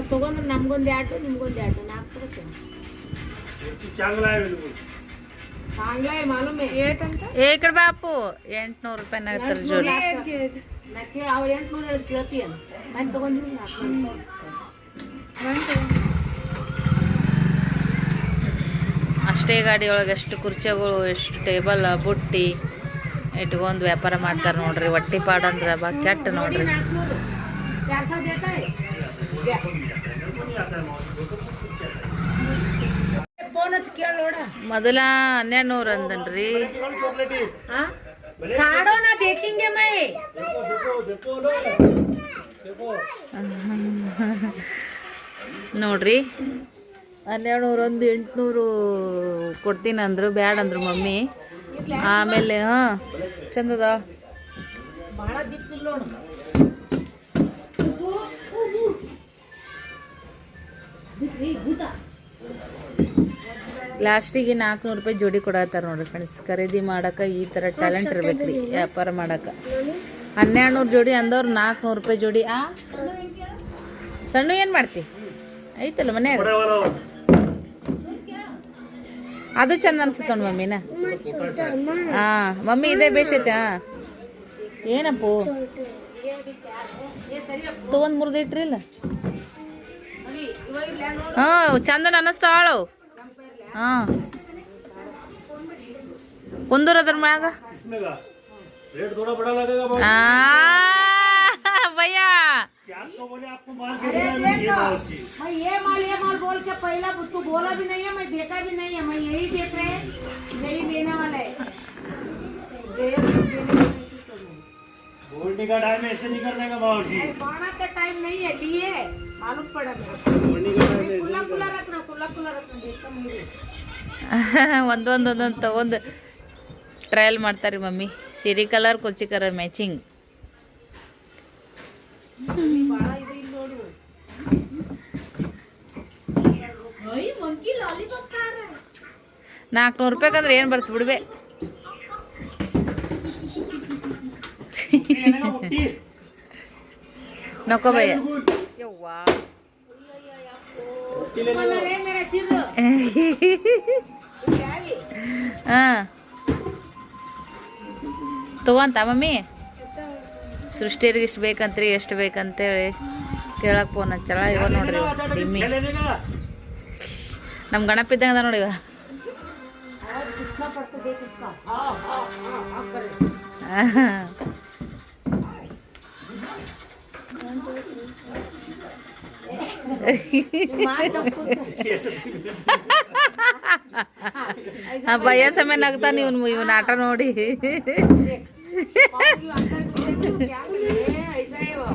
ಅವ್ರು ತೊಗೊಂಡ್ರೆ ನಮ್ಗೊಂದು ಎರಡು ನಿಮ್ಗೊಂದು ಎರಡು. ನಾಲ್ಕು ಬಾಪು ಎಂಟ್ನೂರು ರೂಪಾಯಿ. ಅಷ್ಟೇ ಗಾಡಿ ಒಳಗೆ ಎಷ್ಟು ಕುರ್ಚಿಗಳು ಎಷ್ಟು ಟೇಬಲ್ ಬುಟ್ಟಿ ಇಟ್ಕೊಂಡು ವ್ಯಾಪಾರ ಮಾಡ್ತಾರೆ ನೋಡ್ರಿ. ಹೊಟ್ಟಿ ಪಾಡಂದ್ರೆ ಬಾ ಕೆಟ್ಟ ನೋಡ್ರಿ. ಮೊದಲ ಹನ್ನೆರಡು ಅಂದನ್ರಿ. ನಾ ದೇಖಿಂಗೆ ಮೈ. ನೋಡ್ರಿ. ಹನ್ನೆರಡು ನೂರು ಒಂದು ಎಂಟುನೂರು ಕೊಡ್ತೀನಿ ಅಂದ್ರು ಬ್ಯಾಡ ಅಂದ್ರು ಮಮ್ಮಿ. ಆಮೇಲೆ ಹಾಂ ಚಂದದ. ಭಾಳ ದಿಕ್ಕಿಲ್ಲ ಲಾಸ್ಟಿಗೆ ನಾಲ್ಕುನೂರು ರೂಪಾಯಿ ಜೋಡಿ ಕೊಡತ್ತಾರ ನೋಡ್ರಿ ಫ್ರೆಂಡ್ಸ್ ಖರೀದಿ ಮಾಡಕ್ಕೆ ಈ ಥರ ಟ್ಯಾಲೆಂಟ್ ಇರ್ಬೇಕು ರೀ ವ್ಯಾಪಾರ ಮಾಡಕ್ಕೆ ಹನ್ನೆರಡು ನೂರು ಜೋಡಿ ಅಂದವ್ರು ನಾಲ್ಕುನೂರು ರೂಪಾಯಿ ಜೋಡಿ. ಆ? ಸಣ್ಣ ಏನು ಮಾಡ್ತಿ? ಐತಲ್ಲ ಮನ್ಯಾಗ? ಅದು ಚಂದ ನೋಡಿ ಮಮ್ಮಿನ. ಹಾಂ ಮಮ್ಮಿ ಇದೇ ಬೇಸೈತೆ ಹಾಂ. ಏನಪ್ಪು? ತೊಗೊಂಡು ಮುರಿದಿಟ್ರಿಲ್ಲ ಇಟ್ರಿಲ್ಲ ಹಾ ಚಂದನ ಅನ್ನಿಸ್ತಾಳು ಹಾ ಕುಂದೂರ್ ಅದ್ರ ಮ್ಯಾಗ इसमें का रेट थोड़ा बड़ा लगेगा बहुत ಆ ಭಯ್ಯ चार सौ बोले आपको माल के दिया ये भाव से मैं ये माल ये माल बोल के पहला तू बोला भी नहीं है मैं देखा भी नहीं है मैं यही देख रहे हैं यही लेने वाला है दे- देने बोलने का टाइम ऐसे नहीं करने का भाव से बाणा का टाइम नहीं है लिए मालूम पड़ा मेरे को। बोलने का टाइम ऐसे खुला खुला रखना खुला खुला रखना देखता मुझे ಒಂದೊಂದು ಒಂದೊಂದು ತಗೊಂಡು ಟ್ರಯಲ್ ಮಾಡ್ತಾರೆ ಮಮ್ಮಿ ಸಿರಿ ಕಲರ್ ಕೊಚ್ಚಿ ಕಲರ್ ಮ್ಯಾಚಿಂಗ್ ಬಾಳ ಇದು ಇಲ್ಲಿ ನೋಡು ನಾಲ್ಕುನೂರು ರೂಪಾಯಿಗಂದ್ರೆ ಏನು ಬರ್ತು ಬಿಡ್ಬೆ सिर क्या है ಹಾಂ ತಗೊಂತ ಮಮ್ಮಿ ಸೃಷ್ಟಿಯರಿಗೆ ಇಷ್ಟು ಬೇಕಂತ್ರಿ ಎಷ್ಟು ಬೇಕಂತೇಳಿ ಕೇಳಕ್ಕೆ ಫೋನ್ ಹಚ್ಚಳ ಇವ ನೋಡ್ರಿ ಇವ, ಡಿಮ್ಮಿ छह लेने का ನಮ್ಮ ಗಣಪ ಇದ್ದಂಗೆ ಅದ ನೋಡಿ ಆ ಭಯ ಸಮಯ ನಗ್ತಾ ನೀವು ಇವನ್ ಆಟ ನೋಡಿ पाँव की अंदर घुसे तो क्या करे ऐसा है वो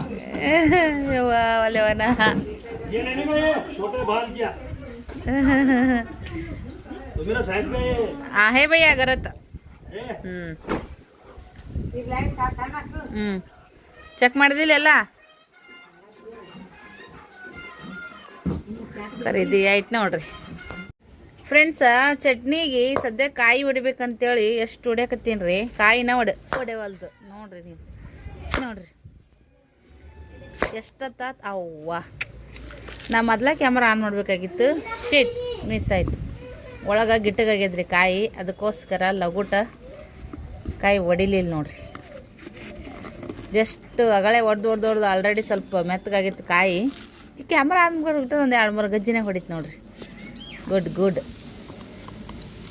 ಯವ್ವ ಒಲೆವನ ये लेने का ये छोटे भाल क्या तो मेरा साइड में ये आहे ಭಯ್ಯ ಗರತ್ है ಹ್ಞೂ ये लाइट साथ है ना तू ಹ್ಞೂ ಚೆಕ್ ಮಾಡಿದಿಲ್ಲ ಖರೀದಿ ಆಯ್ತು ನೋಡ್ರಿ. ಫ್ರೆಂಡ್ಸ ಚಟ್ನಿಗೆ ಸದ್ಯ ಕಾಯಿ ಹೊಡಿಬೇಕಂತೇಳಿ ಎಷ್ಟು ಹೊಡ್ಯಾಕತ್ತೀನಿ ರೀ ಕಾಯಿನ ಹೊಡೆ ಹೊಡೆವಲ್ದು ನೋಡ್ರಿ ನೀವು. ನೋಡ್ರಿ. ಎಷ್ಟೊತ್ತಾತ್ ಅವ್ವ. ನಾ ಮೊದ್ಲ ಕ್ಯಾಮ್ರಾ ಆನ್ ಮಾಡ್ಬೇಕಾಗಿತ್ತು. ಶಿಟ್ ಮಿಸ್ ಆಯ್ತು. ಒಳಗೆ ಗಿಟ್ಟಗಾಗ್ಯದ್ರಿ ಕಾಯಿ. ಅದಕ್ಕೋಸ್ಕರ ಲಗುಟ ಕಾಯಿ ಹೊಡಿಲಿಲ್ಲ ನೋಡ್ರಿ. ಜಸ್ಟ್ ಅಗಳೆ ಒಡ್ದು ಹೊಡೆದು ಹೊಡೆದು ಆಲ್ರೆಡಿ ಸ್ವಲ್ಪ ಮೆತ್ತಗಾಗಿತ್ತು ಕಾಯಿ. ಈ ಕ್ಯಾಮ್ರಾ ಅಂದ್ಬಿಟ್ಟು ಒಂದು ಎರಡು ಮೂರು ಗಜ್ಜಿನೇ ಹೊಡಿತು ನೋಡ್ರಿ. ಗುಡ್ ಗುಡ್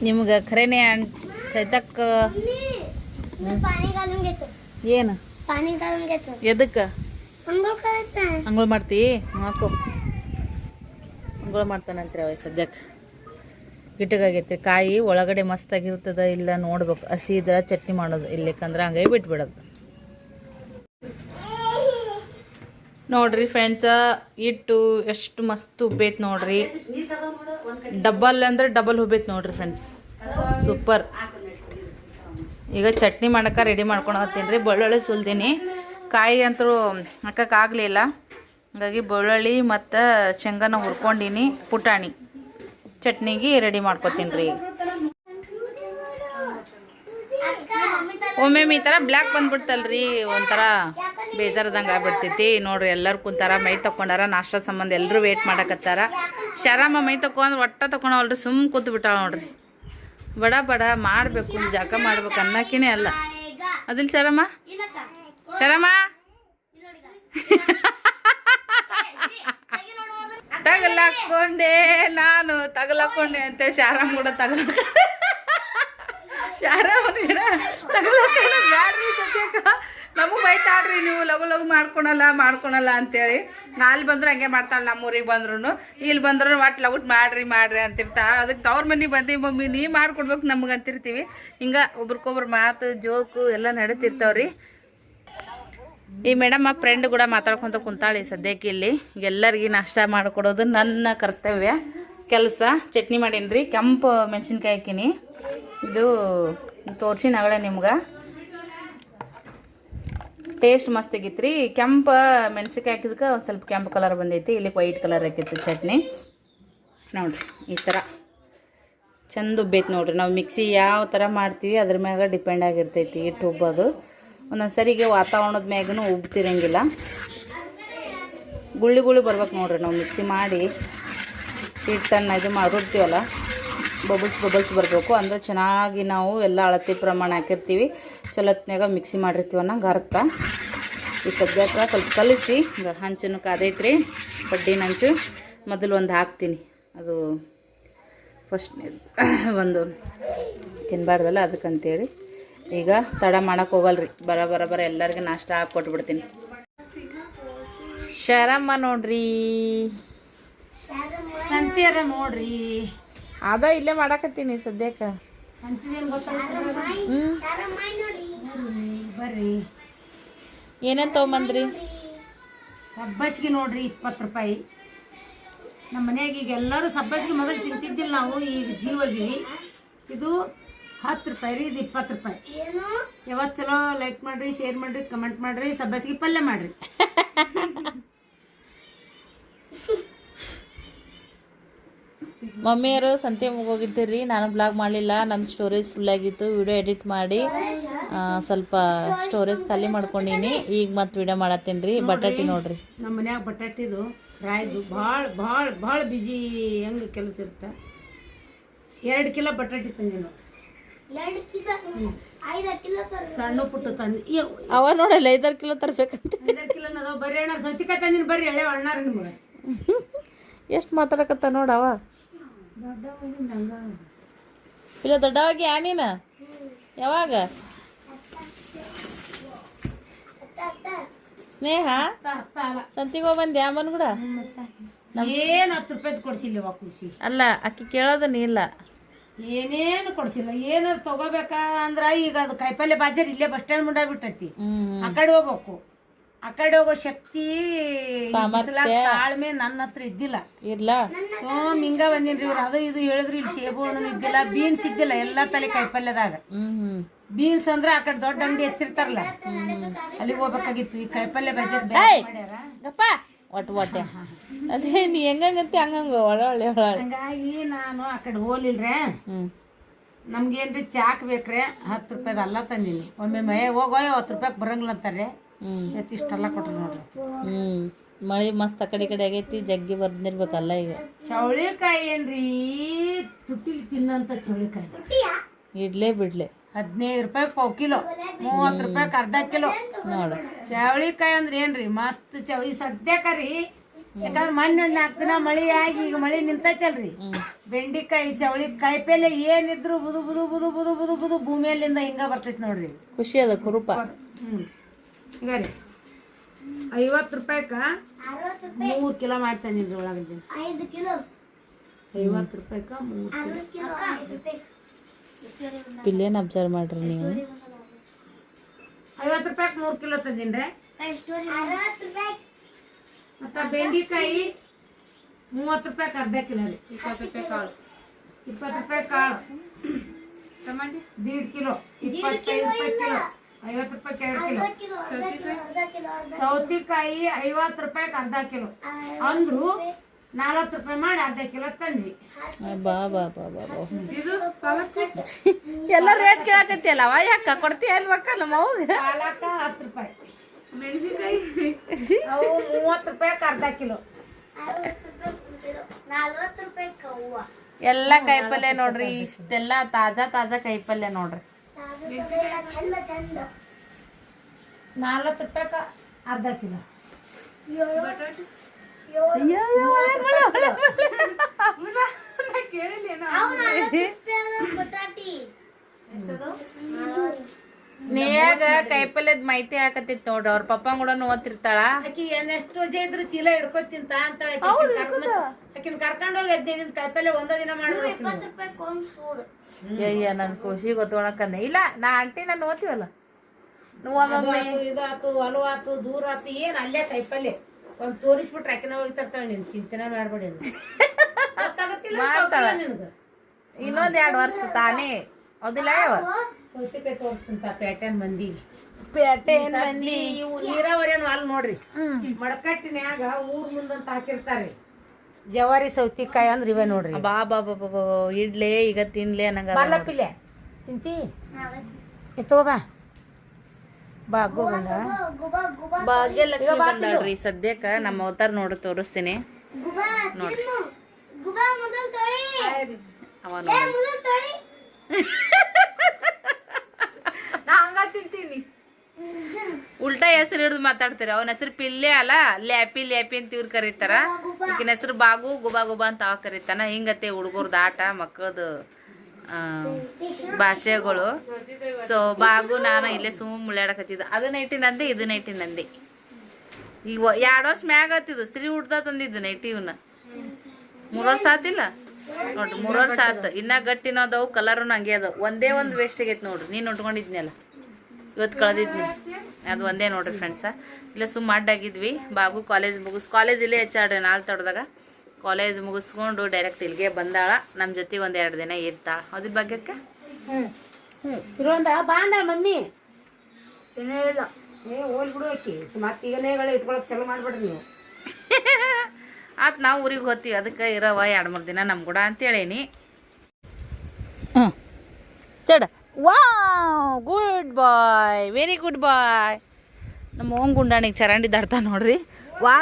ನಿಮ್ಗೆ ಖರೇನೆ ಸೈತಕ್ಕ ಏನು? ಎದಕ್ಕೆ? ಅಂಗುಳ್ ಮಾಡ್ತೀ? ಹಾಕು. ಅಂಗುಳ್ ಮಾಡ್ತಾನಂತ್ರಿ ಅವ ಸದ್ಯಕ್ಕೆ ಗಿಟಗಾಗೈತ್ರಿ ಕಾಯಿ ಒಳಗಡೆ ಮಸ್ತಾಗಿರ್ತದ ಇಲ್ಲ ನೋಡ್ಬೇಕು. ಹಸಿ ಇದ್ರೆ ಚಟ್ನಿ ಮಾಡೋದು. ಇಲ್ಲಿಕಂದ್ರೆ ಹಂಗೆ ಬಿಟ್ಬಿಡೋದು. ನೋಡ್ರಿ ಫ್ರೆಂಡ್ಸ ಇಟ್ಟು ಎಷ್ಟು ಮಸ್ತ್ ಉಬ್ಬೈತ್ ನೋಡ್ರಿ. ಡಬಲ್ ಅಂದ್ರೆ ಡಬಲ್ ಉಬ್ಬೈತ್ ನೋಡ್ರಿ ಫ್ರೆಂಡ್ಸ್ ಸೂಪರ್ ಈಗ ಚಟ್ನಿ ಮಾಡಕ್ಕೆ ರೆಡಿ ಮಾಡ್ಕೊಂಡು ಹೋಗ್ತೀನಿ ರೀ, ಬೆಳ್ಳುಳ್ಳಿ ಸುಲ್ದೀನಿ. ಕಾಯಿ ಅಂತೂ ಹಾಕಕ್ಕಾಗಲಿಲ್ಲ ಹಾಗಾಗಿ ಬೆಳ್ಳುಳ್ಳಿ ಮತ್ತು ಶೇಂಗಾನ ಹುರ್ಕೊಂಡಿನಿ, ಪುಟಾಣಿ. ಚಟ್ನಿಗೆ ರೆಡಿ ಮಾಡ್ಕೊತೀನಿ ರೀ ಒಮ್ಮೊಮ್ಮೆ ಈ ಥರ ಬ್ಲ್ಯಾಕ್ ಬಂದ್ಬಿಡ್ತಲ್ರಿ, ಒಂಥರ ಬೇಜಾರದಂಗೆ ಆಗ್ಬಿಡ್ತೈತಿ. ನೋಡ್ರಿ, ಎಲ್ಲರೂ ಕುಂತಾರ, ಮೈ ತಕೊಂಡಾರ, ನಾಷ್ಟ ಸಂಬಂಧ ಎಲ್ಲರೂ ವೇಟ್ ಮಾಡಕತ್ತಾರ. ಶರಮ್ಮ ಮೈ ತಕೊಂಡ್ರೆ ಒಟ್ಟ ತಕೊಂಡವಲ್ರಿ ಸುಮ್ ಕೂತ್ ಬಿಟ್ಟಾಳ ನೋಡ್ರಿ. ಬಡ ಬಡ, ಮಾಡಬೇಕು ಜಾಕ ಮಾಡ್ಬೇಕು ಅನ್ನಕಿನೇ ಅಲ್ಲ. ಅದಿಲ್ಲ ಶರಮ್ಮ? ಶರಮ್ಮ? ತಗಲಕೊಂಡೆ ನಾನು, ತಗಲಕೊಂಡೆ ಅಂತ ಶಾರಮ್ಮ ಕೂಡ ತಗಲ ಬೈತಾಡ್ರಿ ನಮಗೆ ಬೈತಾಳ್ರಿ ನೀವು ಲಘು ಲಘು ಮಾಡ್ಕೊಳಲ್ಲ ಮಾಡ್ಕೊಳಲ್ಲ ಅಂತೇಳಿ. ಅಲ್ಲಿ ಬಂದ್ರೆ ಹಂಗೆ ಮಾಡ್ತಾಳೆ ನಮ್ಮೂರಿಗೆ ಬಂದ್ರು ಇಲ್ಲಿ ಬಂದ್ರು ಒಟ್ಟು ಲಗುಟ್ ಮಾಡ್ರಿ ಮಾಡ್ರಿ ಅಂತಿರ್ತಾ. ಅದಕ್ಕೆ ತವ್ರ ಮನೆ ಬಂದಿ, ಮಮ್ಮಿ, ನೀ ಮಾಡ್ಕೊಡ್ಬೇಕು ನಮಗೆ ಅಂತಿರ್ತೀವಿ ಹಿಂಗೆ ಒಬ್ರಿಗೊಬ್ರು ಮಾತು, ಜೋಕು ಎಲ್ಲ ನಡೀತಿರ್ತಾವ್ರಿ. ಈ ಮೇಡಮ್, ಆ ಫ್ರೆಂಡ್ ಕೂಡ ಮಾತಾಡ್ಕೊತ ಕುಂತಾಳೆ ಸದ್ಯಕ್ಕೆ ಇಲ್ಲಿ. ಎಲ್ಲರಿಗೆ ನಾಷ್ಟ ಮಾಡಿಕೊಡೋದು ನನ್ನ ಕರ್ತವ್ಯ. ಕೆಲಸ, ಚಟ್ನಿ ಮಾಡೀನಿ ರೀ ಕೆಂಪು ಮೆಣಸಿನ್ಕಾಯಿ ಹಾಕಿನಿ. ಇದು ತೋರಿಸಿ ನಗಳೆ ನಿಮ್ಗೆ. ಟೇಸ್ಟ್ ಮಸ್ತ್ ರೀ ಕೆಂಪು ಮೆಣಸಿಕಾಯಿ ಹಾಕಿದ್ಕೆ ಒಂದು ಸ್ವಲ್ಪ ಕೆಂಪು ಕಲರ್ ಬಂದೈತಿ. ಇಲ್ಲಿ ವೈಟ್ ಕಲರ್ ಹಾಕಿತ್ತು ಚಟ್ನಿ. ನೋಡ್ರಿ, ಈ ಥರ ಚಂದ ಉಬ್ಬೈತಿ ನೋಡ್ರಿ. ನಾವು ಮಿಕ್ಸಿ ಯಾವ ಥರ ಮಾಡ್ತೀವಿ, ಅದ್ರ ಮ್ಯಾಗ ಡಿಪೆಂಡ್ ಆಗಿರ್ತೈತಿ ಹಿಟ್ಟು ಉಬ್ಬೋದು. ಒಂದೊಂದು ಸರಿಗೆ ವಾತಾವರಣದ ಮ್ಯಾಗೂ ಉಬ್ತಿರಂಗಿಲ್ಲ. ಗುಳ್ಳಿ ಗುಳ್ಳಿ ಬರ್ಬೇಕು ನೋಡ್ರಿ ನಾವು ಮಿಕ್ಸಿ ಮಾಡಿ. ಹಿಟ್ಟನ್ನು ಇದು ಮಾಡಿರ್ತೀವಲ್ಲ ಬಬಲ್ಸ್ ಬಬಲ್ಸ್ ಬರಬೇಕು. ಅಂದ್ರೆ ಚೆನ್ನಾಗಿ ನಾವು ಎಲ್ಲ ಅಳತೆ ಪ್ರಮಾಣ ಹಾಕಿರ್ತೀವಿ. ಚಲೋತ್ನಾಗ ಮಿಕ್ಸಿ ಮಾಡಿರ್ತೀವಿ ಅನ್ನಂಗೆ ಅರ್ಥ. ಈ ಸದ್ಯಕ್ಕೆ ಸ್ವಲ್ಪ ಕಲಿಸಿ. ಹಂಚನ್ನು ಕಾದೈತ್ರಿ. ಬಡ್ಡಿನ ಹಂಚು. ಮೊದಲು ಒಂದು ಹಾಕ್ತೀನಿ. ಅದು ಫಸ್ಟ್ ಒಂದು ತಿನ್ನಬಾರ್ದಲ್ಲ ಅದಕ್ಕಂತೇಳಿ. ಈಗ ತಡ ಮಾಡೋಕೆ ಹೋಗಲ್ರಿ. ಬರ ಬರ ಬರ ಎಲ್ಲರಿಗೆ ನಾಷ್ಟ ಹಾಕ್ಕೊಟ್ಬಿಡ್ತೀನಿ ಶರಮ್ಮ ನೋಡ್ರಿ. ಸಂತಿಯರ ನೋಡ್ರಿ. ಅದ ಇಲ್ಲೇ ಮಾಡಾಕತ್ತೀನಿ ಸದ್ಯಕ್ಕೆ. ಏನೇನು ತೊಗೊಂಬಂದ್ರಿ? ಸಬ್ಬಸ್ಗೆ ನೋಡ್ರಿ ಇಪ್ಪತ್ತು ರೂಪಾಯಿ. ನಮ್ಮ ಮನೆಯಾಗ ಈಗ ಎಲ್ಲರೂ ಸಬ್ಬಸ್ಗೆ ಮೊದಲು ತಿಂತಿದ್ದಿಲ್ಲ ನಾವು ಈಗ ಜೀವಗಿ. ಇದು ಹತ್ತು ರೂಪಾಯಿ ರೀ ಇದು ಇಪ್ಪತ್ತು ರೂಪಾಯಿ. ಯಾವತ್ತು ಚಲೋ ಲೈಕ್ ಮಾಡ್ರಿ ಶೇರ್ ಮಾಡ್ರಿ ಕಮೆಂಟ್ ಮಾಡ್ರಿ ಸಬ್ಬಸ್ಗೆ ಪಲ್ಯ ಮಾಡ್ರಿ. ಮಮ್ಮಿಯರು ಸಂತೆ ಹೋಗಿದ್ದೀರಿ ನಾನು ಬ್ಲಾಗ್ ಮಾಡಲಿಲ್ಲ ನನ್ನ ಸ್ಟೋರೇಜ್ ಫುಲ್ ಆಗಿತ್ತು ವಿಡಿಯೋ ಎಡಿಟ್ ಮಾಡಿ ಸ್ವಲ್ಪ ಸ್ಟೋರೇಜ್ ಖಾಲಿ ಮಾಡ್ಕೊಂಡೀನಿ. ಈಗ ಮತ್ತೆ ವಿಡಿಯೋ ಮಾಡತ್ತೀನಿ ರೀ ಬಟಾಟಿ ನೋಡ್ರಿ. ನಮ್ಮ ಮನ್ಯಾಗ ಬಟಾಟಿದು ಫ್ರೈದು ಭಾಳ ಭಾಳ ಭಾಳ ಬಿಜಿ ಹೆಂಗೆ ಕೆಲಸ ಇರುತ್ತೆ ಎರಡು ಕಿಲೋ ಬಟಾಟಿ ತಂದೆ ನೋಡಿ ಸಣ್ಣ ಪುಟ್ಟು ತಂದು ಅವ ನೋಡಲ್ಲ ಐದಾರು ಕಿಲೋ ತರ್ಬೇಕಂತ. ಐದಾರು ಕಿಲೋ ಅದಾವ ಬರ್ರಿ ಅಣ್ಣ ಸೌತಿಕಾಯಿ ತಂದಿನ ಬರ್ರಿ ಎಳೆ ಅಣ್ಣಾರ ನಿಮಗೆ. ಎಷ್ಟು ಮಾತಾಡಕತ್ತ ನೋಡವ ಇಲ್ಲ ದೊಡ್ಡವಾಗಿ ಆನೇನ ನೀನು? ಯಾವಾಗ? ಸ್ನೇಹ? ಸಂತಿಗೆ ಹೋಗಿ ಬಂದೆ ಅಮ್ಮನ ಕೂಡ? ಏನು ಹತ್ತು ರೂಪಾಯಿ ಕೊಡಿಸಿಲ್ಲ ಇವಾಗ ಕುಡಿಸಿ ಅಲ್ಲ ಅಕ್ಕಿ ಕೇಳೋದು ನೀ ಇಲ್ಲ. ಏನೇನು ಕೊಡ್ಸಿಲ್ಲ ಏನಾರು ತಗೋಬೇಕಾ ಅಂದ್ರ ಈಗ ಅದು ಕಾಯಿಪಲ್ಲೆ ಬಾಜಾರ್ ಇಲ್ಲೇ ಬಸ್ ಸ್ಟ್ಯಾಂಡ್ ಮುಂಡ ಬಿಟ್ಟೈತಿ. ಹ್ಮ್. ಆ ಕಡೆ ಹೋಗ್ಬೇಕು. ಆ ಕಡೆ ಹೋಗೋ ಶಕ್ತಿ ತಾಳ್ಮೆ ನನ್ನ ಹತ್ರ ಇದ್ದಿಲ್ಲ. ಇರ್ಲ ಸೋಮ್ ಹಿಂಗ ಬಂದಿನ್ರಿ ಇವ್ರು. ಅದು ಇದು ಹೇಳಿದ್ರು ಇಲ್ಲಿ ಸೇಬು ಹಣ್ಣು ಇದ್ದಿಲ್ಲ ಬೀನ್ಸ್ ಇದ್ದಿಲ್ಲ ಎಲ್ಲಾ ತಲೆ ಕಾಯಿಪಲ್ಯದಾಗ ಬೀನ್ಸ್ ಅಂದ್ರೆ ಆ ಕಡೆ ದೊಡ್ಡ ಅಂಗಡಿ ಹೆಚ್ಚಿರ್ತಾರಲ್ಲ. ಅಲ್ಲಿಗೆ ಹೋಗ್ಬೇಕಾಗಿತ್ತು. ಈ ಕಾಯಿಪಲ್ಯ ಬಜೆಟ್ ಒಟ್ಟು ಒಟ್ಟೆ. ಅದೇ ನೀ ಹೆಂಗಂಗಂತೆ ಹಂಗಂಗ. ಒಳ ಒಳ್ಳೆ ಒಳ ಹಂಗಾಗಿ ನಾನು ಆ ಕಡೆ ಹೋಲಿಲ್ರೆ ನಮ್ಗೇನ್ರಿ ಚಾಕ್ ಬೇಕ್ರೆ. ಹತ್ತು ರೂಪಾಯ್ದು ಅಲ್ಲ ತಂದಿನಿ. ಒಮ್ಮೆ ಮೇ ಹೋಗೋಯ್ ಹತ್ತು ರೂಪಾಯ್ಗೆ ಬರಂಗಿಲ್ಲ ಅಂತಾರೆ ಎತ್ತು ಇಷ್ಟೆಲ್ಲ ಕೊಟ್ರು ನೋಡ್ರಿ. ಹ್ಮ್. ಮಳೆ ಮಸ್ತ್ ಆ ಕಡೆ ಈ ಕಡೆ ಆಗೈತಿ ಜಗ್ಗಿ ಬರ್ದಿರ್ಬೇಕಲ್ಲ ಈಗ. ಚೌಳಿಕಾಯಿ ಏನ್ರಿ? ತುಟ್ಟಿಲಿ ತಿನ್ನಂತ ಚೌಳಿಕಾಯಿ. ಇಡ್ಲೇ ಬಿಡ್ಲೆ. ಹದಿನೈದು ರೂಪಾಯಿ ಪಾವ್ ಕಿಲೋ ಮೂವತ್ತು ರೂಪಾಯಿ ಅರ್ಧ ಕಿಲೋ. ನೋಡು. ಚೌಳಿಕಾಯಿ ಅಂದ್ರೆ ಏನ್ರಿ? ಮಸ್ತ್ ಚೌಳಿ. ಸದ್ಯಕ್ಕ ರೀ ಯಾಕಂದ್ರೆ ಮೊನ್ನೆ ಒಂದ್ ನಾಲ್ಕು ದಿನ ಮಳಿ ಆಗಿ ಈಗ ಮಳಿ ನಿಂತೈತಲ್ರಿ. ಬೆಂಡಿಕಾಯಿ ಕಾಯಿ ಕಾಯಿಪಲ್ಲೆ ಏನಿದ್ರು ಬುದು ಬುದು ಬುದು ಬುದು ಬುದು ಬುದು ಭೂಮಿಯಲ್ಲಿಂದ ಹಿಂಗ ಬರ್ತೈತಿ ನೋಡ್ರಿ. ಖುಷಿ ಅದ ಕುರುಪ. ಹ್ಮ್. ಈಗ ರೀ ಐವತ್ತು ರೂಪಾಯಿಕ? ಅರವತ್ತು ಮೂರು ಕಿಲೋ ಮಾಡ್ತಾನೆ ಇದ್ರ ಒಳಗಡೆ ಐದು ಕಿಲೋ. ಐವತ್ತು ರೂಪಾಯಿಕ ಮೂರು ಕಿಲೋ? ಅರವತ್ತು ಕಿಲೋ ಐದು ರೂಪಾಯಿ. ಪಿಲ್ಲೇನ್ ಅಬ್ಸರ್ವ್ ಮಾಡ್ರಿ ನೀವು? ಐವತ್ತು ರೂಪಾಯಿಗೆ ಮೂರು ಕಿಲೋ ತಂದಿನ್ರಿ. ಅರವತ್ತು ರೂಪಾಯಿ. ಮತ್ತ ಬೆಂಡಿಕಾಯಿ ಮೂವತ್ತು ರೂಪಾಯಿಗೆ ಅರ್ಧ ಕಿಲೋ ರೀ. ಇಪ್ಪತ್ತು ರೂಪಾಯಿ ಕಾಳು. ಇಪ್ಪತ್ತು ರೂಪಾಯಿ ಕಾಳು. ಟಮಾಟಿ ದೀಡ್ ಕಿಲೋ. ಇಪ್ಪತ್ತೈದು ರೂಪಾಯಿ ಕಿಲೋ. ಐವತ್ತು ರೂಪಾಯಿ ಎರಡು ಕಿಲೋ. ಅರ್ಧ ಸೌತಿಕಾಯಿ ಐವತ್ತು ರೂಪಾಯಿಗೆ ಅರ್ಧ ಕಿಲೋ. ಅಂದ್ರು ನಲ್ವತ್ತು ರೂಪಾಯಿ ಮಾಡಿ ಅರ್ಧ ಕಿಲೋ ತಂದ್ವಿ. ಬಾ ಬಾ ಬಾ ಬಾ ಬಾ ಇದು ಪಾಲಕ್. ಎಲ್ಲ ರೇಟ್ ಕೇಳಕತ್ತಿಯಲ್ಲವ ಯಾಕ ಕೊಡ್ತೀಯ ಅಲ್ವಕ್ಕ ನಮ್ಮ ಅವ್ಗ ಪಾಲಕ ಹತ್ತು ರೂಪಾಯಿ. ಮೆಣಸಿನ್ಕಾಯಿ. ಅವು ಮೂವತ್ತು ರೂಪಾಯಿ ಅರ್ಧ ಕಿಲೋ. ಎಲ್ಲ ಕಾಯಿಪಲ್ಯ ನೋಡ್ರಿ ಇಷ್ಟೆಲ್ಲ ತಾಜಾ ತಾಜಾ ಕಾಯಿಪಲ್ಯ ನೋಡ್ರಿ. ನಲ್ವತ್ತು ರೂಪಾಯಿ ಅರ್ಧ ಕಿಲೋ. ನೇಯಾಗ ಕೈಪಲ್ಯದ ಮೈತಿ ಮಾಹಿತಿ ಹಾಕತ್ತಿತ್ ನೋಡ್ರಿ ಅವ್ರ ಪಪ್ಪ ಕೂಡ ಓದ್ತಿರ್ತಾಳ ಆಕಿ ಎಷ್ಟು ವಜೆ ಇದ್ರು ಚೀಲ ಹಿಡ್ಕೊತ್ ತಿಂತ ಅಂತಾಳೆ ಆಕಿನ ಕರ್ಕೊಂಡೋಗಿ ಹದಿನೈದು ಕಾಯಿಪಲ್ಲೆ ಒಂದೋ ದಿನ ಮಾಡಿದ್ರು ಅಯ್ಯ ನನ್ ಖುಷಿ ಗೊತ್ತೊಳಕಂದೆ ಇಲ್ಲ ನಾ ಆಂಟಿ ನಾನು ಓದ್ತೀವಲ್ಲ? ಇದಾತು ಹೊಲವಾತು ದೂರ ಆತು ಏನ್ ಅಲ್ಲೇ ಕೈಪಲ್ಲೆ. ಒಂದ್ ತೋರಿಸ್ಬಿಟ್ರೆ ಅಕ್ಕಿನ ಹೋಗಿ ತರ್ತಾಳೆ ನೀನ್ ಚಿಂತನೆ ಮಾಡ್ಬೇಡಿ ಇನ್ನೊಂದ್ ಎರಡ್ ವರ್ಷ ತಾನೇ. ಹೌದಿಲ್ಲ ಸೌತೆಕಾಯಿ ತೋರಿಸ್ತಂತ ಪ್ಯಾಟರ್ನ್ ಮಂದಿ. ಪೇಟೆ ಸದ್ಲಿ ಇವು ನೀರಾವರಿಯನ್ನು ಅಲ್ಲಿ ನೋಡ್ರಿ. ಮಡಕಟ್ಟಿನ್ಯಾಗ ಊರ್ ಮುಂದಂತ ಹಾಕಿರ್ತಾರೆ. ಜವಾರಿ ಸೌತಿಕಾಯಿ ಅಂದ್ರೆ ಇವೆ ನೋಡ್ರಿ. ಬಾ ಬಾ ಬಾ ಬಾ ಬಾ ಇಡ್ಲಿ ಈಗ ತಿನ್ಲಿ ಅನ್ನಂಗ ಬಾರ್ಲಪ್ಪಿಲೆ ತಿಂತಿ? ಎತ್ತೋ ಬಾ. ಬಾ ಗೋಬಂಗ ಗುಬಾ ಗುಬಾ ಭಾಗ್ಯಲಕ್ಷ್ಮಿ ಬಂದಾಳ್ರಿ. ಸದ್ಯಕ್ಕ ನಮ್ಮ ಅವತಾರ ನೋಡಿ ತೋರಿಸ್ತೀನಿ. ನೋಡ್ರಿ. ತಿನ್ನು. ಗುಬಾ ಮೊದಲು ತೊಳಿ. ಅವ ನೋಡಿ ತೊಳಿ. ನಾ ಹಂಗ ತಿಂತೀನಿ. ಉಲ್ಟಾ ಹೆಸರು ಹಿಡಿದು ಮಾತಾಡ್ತಾರೆ? ಅವನ ಹೆಸರು ಪಿಲ್ಲೆ ಅಲ್ಲ ಲ್ಯಾಪಿ ಲ್ಯಾಪಿ ಅಂತ ಇವ್ರು ಕರೀತಾರ. ಈಕಿನ ಹೆಸರು ಬಾಗು ಗುಬಾ ಗುಬಾ ಅಂತ ಅವ ಕರೀತಾನ. ಹಿಂಗತ್ತೆ ಹುಡುಗರ್ದು ಆಟ ಮಕ್ಕಳದು ಭಾಷೆಗಳು. ಸೊ ಬಾಗು ನಾನು ಇಲ್ಲೇ ಸುಮ್ಮ ಮುಳ್ಯಾಡಕತ್ತಿದ್ದ ಅದು ನೈಟಿ ನಂದೆ ಇದು ನೈಟಿ ನಂದೆ. ಈಗ ಎರಡು ವರ್ಷ ಮ್ಯಾಗ ಆತಿದ್ದು. ಸ್ತ್ರೀ ಹುಡ್ದ ತಂದಿದ್ದು ನೈಟಿ ಇವನ್ನ ಮೂರು ವರ್ಷ ಆತಿಲ್ಲ? ನೋಡ್ರಿ ಮೂರು ವರ್ಷ ಆತು. ಇನ್ನ ಗಟ್ಟಿನೋ ಅದಾವು ಕಲರ್ನು ಹಂಗೆ ಅದಾವ. ಒಂದೇ ಒಂದು ವೇಸ್ಟ್ ಆಗೈತೆ ನೋಡ್ರಿ. ನೀನು ಉಟ್ಕೊಂಡಿದ್ನಲ್ಲ. ಇವತ್ತು ಕಳೆದಿದ್ವಿ ಅದು ಒಂದೇ ನೋಡ್ರಿ ಫ್ರೆಂಡ್ಸ ಇಲ್ಲ ಸುಮ್ಮ ಅಡ್ಡಾಗಿದ್ವಿ. ಬಾಗು ಕಾಲೇಜ್ ಮುಗಿಸ್ ಕಾಲೇಜ್ ಇಲ್ಲೇ ಹೆಚ್ಚಾಡ್ರಿ ನಾಲ್ ತೋಟದಾಗ ಕಾಲೇಜ್ ಮುಗಿಸ್ಕೊಂಡು ಡೈರೆಕ್ಟ್ ಇಲ್ಲಿಗೆ ಬಂದಾಳ. ನಮ್ಮ ಜೊತೆಗೆ ಒಂದು ಎರಡು ದಿನ ಇರ್ತಾ. ಅದ್ರ ಬಗ್ಗೆ ಮಮ್ಮಿ. ಇಲ್ಲ. ಏ ಹೋಲ್ ಬಿಡು ಆಕಿ. ಮತ್ತೆ ಈಗನೇಗಳು ಇಟ್ಕೊಳಕ್ ಚಲೋ ಮಾಡ್ಬಿಡ್ರಿ ನೀವು. ಆತ್ ನಾವು ಊರಿಗೆ ಹೋಗ್ತೀವಿ. ಅದಕ್ಕೆ ಇರವ ಎರಡು ಮೂರು ದಿನ ನಮ್ಮ ಕೂಡ ಅಂತೇಳೀನಿ. ಹ್ಞೂ ಚಡ. ವಾ good boy very good boy ನಮ್ಮ ಓಂ ಗುಂಡಾಣಿಗೆ ಚರಂಡಿ ದಾಡ್ತಾ ನೋಡ್ರಿ. ವಾ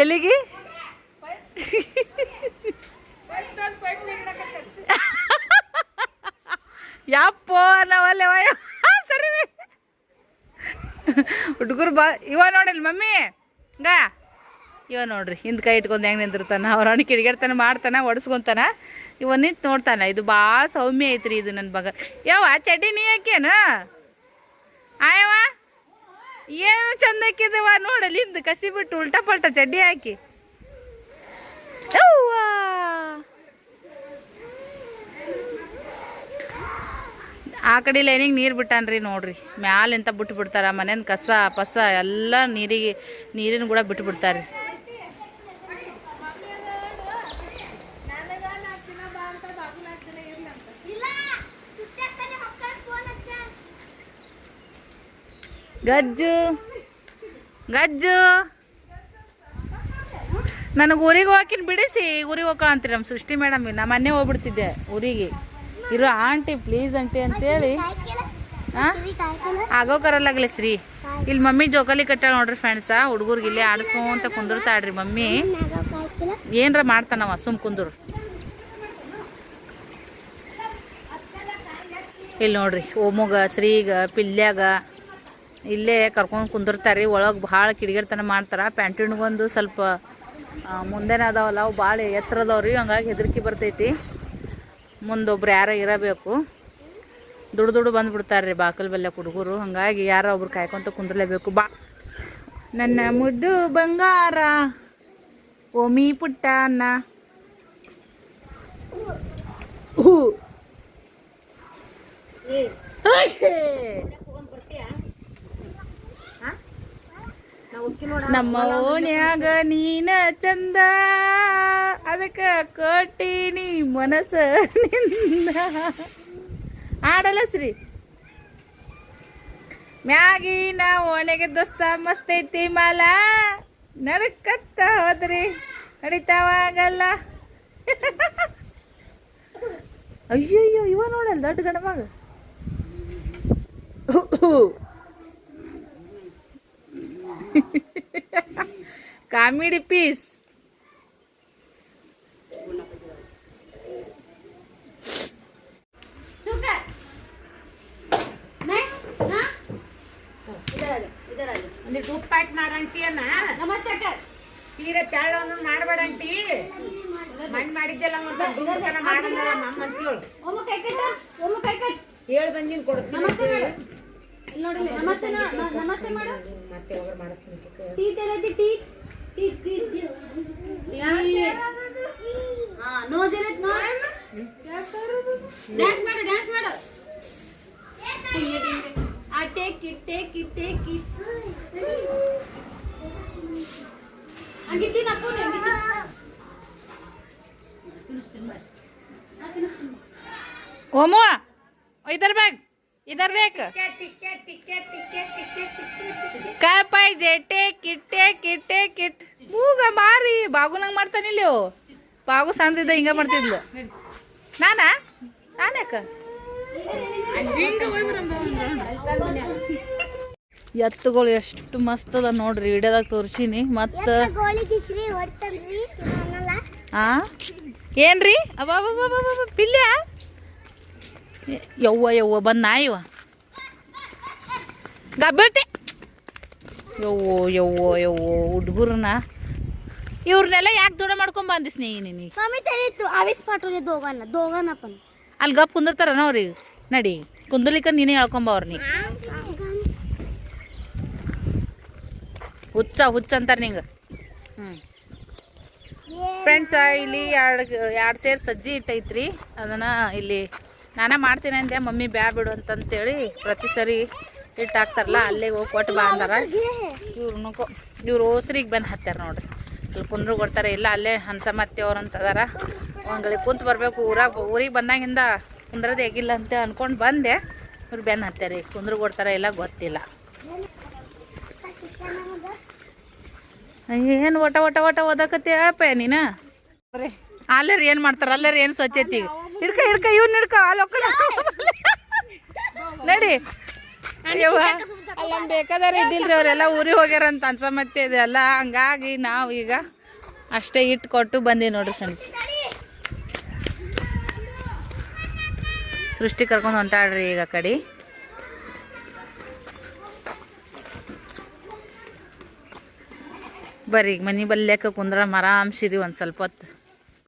ಎಲ್ಲಿಗೆ? ಯಪ್ಪೋ ನಾವಲ್ಲೇ ವಯ. ಸರಿ. ಹುಡುಗರು ಬಾ, ಇವ ನೋಡಿಲ್ ಮಮ್ಮಿ? ಹಂಗ? ಇವ ನೋಡ್ರಿ, ಹಿಂದ್ ಕೈ ಇಟ್ಕೊಂಡು ಹೆಂಗೆ ನಿಂತಿರ್ತಾನೆ ಅವ್ರ ಕಿಡಿಗೇಡ್ತಾನೆ ಮಾಡ್ತಾನೆ, ಒಡ್ಸ್ಕೊಂತಾನ, ಇವ ನಿಂತು ನೋಡ್ತಾನೆ, ಇದು ಭಾಳ ಸೌಮ್ಯ ಐತ್ರಿ ಇದು ನನ್ನ ಮಗ. ಯಾವ ಚಡ್ಡಿ ನೀ ಹಾಕ್ಯನ? ಆಯವ ಏನು ಚಂದ ಹಾಕಿದವ ನೋಡಲ್ಲಿ ಹಿಂದ್ ಕಸಿ ಬಿಟ್ಟು ಉಲ್ಟಾ ಪಲ್ಟ ಚಡ್ಡಿ ಹಾಕಿ. ಆ ಕಡೆ ಲೈನಿಗೆ ನೀರು ಬಿಟ್ಟಾನ್ರಿ ನೋಡ್ರಿ, ಮ್ಯಾಲಿಂತ ಬಿಟ್ಟು ಬಿಡ್ತಾರ ಮನೇನ ಕಸ ಪಸ ಎಲ್ಲ ನೀರಿಗೆ, ನೀರಿನ ಕೂಡ ಬಿಟ್ಟು ಬಿಡ್ತಾರ್ರಿ ಇಲ್ಲ ಸುತ್ತಾಕ್ತಾನೆ ಮಕ್ಕಳ ಫೋನ್ ಹಚ್ಚ ಗಜ್ಜು. ಗಜ್ಜು. ನನಗೆ ಊರಿಗೆ ಹೋಗಿನ ಬಿಡಿಸಿ, ಊರಿಗೆ ಅಂತೀರಿ ನಮ್ಮ ಸೃಷ್ಟಿ ಮೇಡಮ್. ನಾ ಮೊನ್ನೆ ಹೋಗ್ಬಿಡ್ತಿದ್ದೆ ಊರಿಗೆ. ಇರೋ ಆಂಟಿ ಪ್ಲೀಸ್ ಆಂಟಿ ಅಂತೇಳಿ. ಹಾಂ ಆಗೋಕರಲ್ಲಾಗ್ಲಿ ಶ್ರೀ. ಇಲ್ಲಿ ಮಮ್ಮಿ ಜೋಕಾಲಿ ಕಟ್ಟಾಳ ನೋಡ್ರಿ ಫ್ರೆಂಡ್ಸ ಹುಡುಗರಿಗೆ ಇಲ್ಲಿ ಆಡಿಸ್ಕೊಂತ ಕುಂದಿರ್ತಾಳ್ರಿ ಮಮ್ಮಿ. ಏನರ ಮಾಡ್ತಾನವ ಸುಮ್ ಕುಂದ್ರು. ಇಲ್ಲಿ ನೋಡ್ರಿ, ಓಮುಗ, ಶ್ರೀಗ, ಪಿಲ್ಯಾಗ. ಇಲ್ಲೇ ಕರ್ಕೊಂಡು ಕುಂದಿರ್ತಾರೆ ಒಳಗೆ ಭಾಳ ಕಿಡಿಗೇಡ್ತನ ಮಾಡ್ತಾರೆ. ಪ್ಯಾಂಟಿನ್ಗೊಂದು ಸ್ವಲ್ಪ ಮುಂದೆನೇ ಅದಾವಲ್ಲ, ಅವು ಭಾಳ ಎತ್ತರ ಅದಾವ್ರಿ ಹಂಗಾಗಿ ಹೆದರಿಕೆ ಬರ್ತೈತಿ. ಮುಂದೊಬ್ರು ಯಾರೋ ಇರಬೇಕು. ದುಡ್ಡು ದುಡ್ಡು ಬಂದುಬಿಡ್ತಾರೆ ರೀ ಬಾಕಲ್ ಬಲ್ಲೆ ಹುಡುಗರು ಹಂಗಾಗಿ ಯಾರೋ ಒಬ್ರು ಕಾಯ್ಕೊಂತ ಕುಂದಿರ್ಲೇಬೇಕು. ಬಾ. ನನ್ನ ಮುದ್ದು ಬಂಗಾರ ಓಮಿ ಪುಟ್ಟ ಅನ್ನ. ಹೂ. ನಮ್ಮ ಓಣ್ಯಾಗ ನೀನ ಚಂದ. ಅದಕ್ಕ ಕೊಟ್ಟಿನಿ ಮನಸ್ಸ ನಿಂದ. ಆಡಲ್ಲ ಶ್ರೀ ಮ್ಯಾಗಿ ನಾ ಓಣೆಗೆ ದೋಸ್ತ ಮಸ್ತ್ ಐತಿ ಮಾಲ. ನಡ್ಕತ್ತ ಹೋದ್ರಿ. ನಡಿತಾವಾಗಲ್ಲ. ಅಯ್ಯಯ್ಯೋ ಇವ ನೋಡಲ್ಲ ದೊಡ್ಡ ಗಂಡ ಮಗ. Comedy piece. ಒಂದಿಟ್ಟು ಉಪ್ಪು ಹಾಕಿ ಮಾಡಂಟಿಯನ್ನ ನಮಸ್ತೆ ತೀರ ತೆಳ್ಳವನ್ನು ಮಾಡಬೇಡಂಟಿ ಮಣ್ಣು ಮಾಡಿದ್ದೆಲ್ಲ ಒಂದು ದುಡ್ಡುತನ ಮಾಡಲ್ಲ ನಮ್ಮ ಅಂತೀವಳು ಒಮ್ಮ ಕೈ ಕಟ್ಟ ಒಮ್ಮ ಕೈ ಕಟ್. ಬಂದಿನ ಕೊಡ್ತೀನಿ ನಮಸ್ತೆ ನಮಸ್ತೆ ನಮಸ್ತೆ ಮಾಡು. ಮತ್ತೆ ಒಬ್ಬರು ಮಾಡಿಸ್ತೀನಿ ನೋಸ್ ಇರತ್ ನೋಸ್ ಡ್ಯಾನ್ಸ್ ಮಾಡು ಡ್ಯಾನ್ಸ್ ಮಾಡು ಆ take it take it take it ಹಂಗಿದ್ದೀನಿ ಅಪ್ಪ ಓಮೋ ಇದರ ಬ್ಯಾಗ್ इधर देख काय पाहिजे टेकिट टेकिट टेकिट ಮೂಗ ಮಾರಿ ಬಾಗುನಂಗ್ ಮಾಡ್ತಾನಿಲ್ಲ ಇವು. ಬಾಗು ಸಣ್ಣದಿದ್ದ ಹಿಂಗ ಮಾಡ್ತಿದ್ಲು ನಾನಾ ನಾನ್ಯಾಕ ಎತ್ತುಗಳು ಎಷ್ಟು ಮಸ್ತ್ ಅದ ನೋಡ್ರಿ ವಿಡಿಯೋದಾಗ ತೋರ್ಸಿನಿ ಮತ್ತ ಗೋಳಿಗೆ ಶ್ರೀ ಹೊಡ್ತಲ್ರಿ ಅನ್ನಲ್ಲ ಆ ಏನ್ರಿ ಅಬ್ಬಾ ಪಿಲ್ಯ ಯವ್ವ ಯವ್ವ ಬಂದು ನಾಯಿವ ಗಾ ಬೀಳ್ತಿ. ಯವ್ವೋ ಯವ್ವೋ ಯವ್ವೋ ಹುಡುಗರನ್ನ ಇವ್ರನ್ನೆಲ್ಲ ಯಾಕೆ ದೂಡ ಮಾಡ್ಕೊಂಡ್ ಬಂದಿಸ್ ನೀ ನಿನಗೆ ಸ್ವಾಮಿ ತೆರೀತು ಆವಿಸ್ ಪಾಟ್ರಿ ದೋಗಾನ ದೋಗಾನಪ್ಪನ ಅಲ್ಲಿ ಗಪ್ ಕುಂದಿರ್ತಾರನ ಅವ್ರಿಗೆ ನಡಿ ಕುಂದರ್ಲಿಕ್ಕ ನೀನೇ ಹೇಳ್ಕೊಂಬ ಅವ್ರ ನೀ ಹುಚ್ಚ ಹುಚ್ಚ ಅಂತಾರೆ ನಿಂಗೆ. ಹ್ಞೂ ಫ್ರೆಂಡ್ಸ ಇಲ್ಲಿ ಎರಡು ಎರಡು ಸೇರು ಸಜ್ಜಿ ಇಟ್ಟೈತ್ರಿ. ಅದನ್ನು ಇಲ್ಲಿ ನಾನೇ ಮಾಡ್ತೀನಿ ಅಂದೆ, ಮಮ್ಮಿ ಬ್ಯಾ ಬಿಡು ಅಂತಂತೇಳಿ ಪ್ರತಿ ಸರಿ ಇಟ್ಟು ಹಾಕ್ತಾರಲ್ಲ ಅಲ್ಲೇ ಹೋಗಿ ಕೊಟ್ಟು ಬಾ ಅಂದಾರ. ಇವ್ರನ್ನ ಇವ್ರು ಓಸ್ರಿಗೆ ಬಂದು ಹತ್ತಾರ ನೋಡ್ರಿ. ಅಲ್ಲಿ ಕುಂದ್ರು ಕೊಡ್ತಾರೆ, ಇಲ್ಲ ಅಲ್ಲೇ ಹಂಸಮತ್ತಿ ಅವ್ರು ಅಂತ ಅದಾರ. ಒಂಗಳಿಗೆ ಕುಂತು ಬರಬೇಕು, ಊರಾಗ ಊರಿಗೆ ಬಂದಾಗಿಂದ ಕುಂದ್ರದೇ ಹೇಗಿಲ್ಲ ಅಂತ ಅಂದ್ಕೊಂಡು ಬಂದೆ. ಇವ್ರು ಬೆನ್ನು ಹತ್ತಾರೆ ಕುಂದ್ರು ಕೊಡ್ತಾರೆ ಇಲ್ಲ ಗೊತ್ತಿಲ್ಲ. ಏನು ಒಟ ಒಟ ಒಟ ಓದಕತ್ತೀಯಪ್ಪ ನೀನು? ಅಲ್ಲೇ ಏನು ಮಾಡ್ತಾರೆ ಅಲ್ಲೇ ಏನು ಸ್ವಚ್ಛತಿ ಹಿಡ್ಕ ಹಿಡ್ಕ ಇವ್ನ ಹಿಡ್ಕ ಅಲ್ಲಿ ಒಕ್ಕಲ ನಡಿ. ಅಯ್ಯವ್ವ ಅಲ್ಲ ಬೇಕಾದ್ರೆ ಇದ್ದಿಲ್ರಿ ಅವರೆಲ್ಲ ಊರಿಗೆ ಹೋಗ್ಯಾರ ಅಂತ ಅನ್ಸಮತ್ತೆ ಇದೆಲ್ಲ ಹಂಗಾಗಿ ನಾವು ಈಗ ಅಷ್ಟೇ ಇಟ್ಟು ಕೊಟ್ಟು ಬಂದೀವಿ ನೋಡ್ರಿ ಫ್ರೆಂಡ್ಸ್ ಸೃಷ್ಟಿ ಕರ್ಕೊಂಡು ಹೊಂಟಾಡ್ರಿ ಈಗ ಕಡಿ. ಬರ್ರಿ ಈಗ ಮನೆ ಬಲ್ಯಾಕ ಕುಂದ್ರ ಆರಾಮ್ಸಿರಿ ಒಂದು ಸ್ವಲ್ಪ ಹೊತ್ತು.